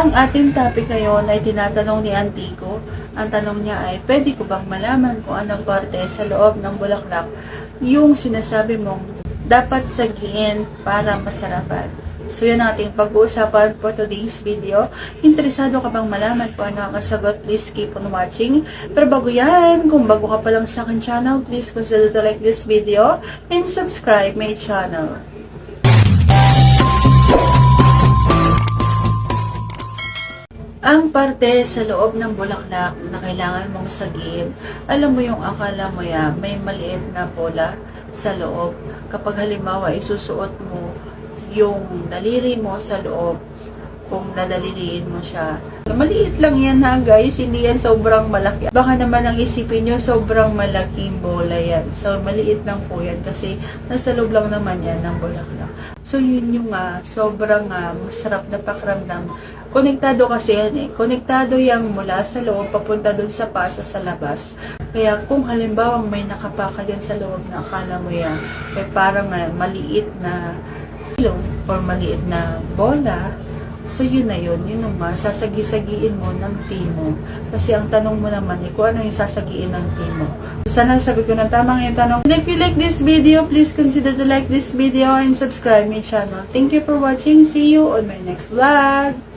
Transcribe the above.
Ang ating topic ngayon ay tinatanong ni Antico. Ang tanong niya ay, pwede ko bang malaman kung anong parte sa loob ng bulaklak yung sinasabi mong dapat sagiin para masarapan? So yun ang ating pag-uusapan for today's video. Interesado ka bang malaman kung ano ang kasagot? Please keep on watching. Pero bago yan, kung bago ka pa lang sa akin channel, please consider to like this video and subscribe my channel. Ang parte sa loob ng bulaklak na kailangan mong sagin, alam mo yung akala mo ya, may maliit na bola sa loob. Kapag halimbawa isusuot mo yung daliri mo sa loob, kung dadaliriin mo siya. Maliit lang yan ha guys, hindi yan sobrang malaki. Baka naman ang isipin nyo, sobrang malaking bola yan. So maliit lang po yan kasi nasa loob lang naman yan ng bulaklak. So yun yung ah, sobrang ah, masarap na pakiramdam. Konektado kasi yan eh. Konektado yung mula sa loob papunta dun sa pasa sa labas. Kaya kung halimbawa may nakapaka dyan sa loob na akala mo yan, eh parang ah, maliit na ilong or maliit na bola, So yun na yun, yun naman, sasagi-sagiin mo ng team mo. Kasi ang tanong mo naman eh, kung ano yung sasagiin ng team mo. Sana sabi ko ng tamang yung tanong. And if you like this video, please consider to like this video and subscribe my channel. Thank you for watching. See you on my next vlog.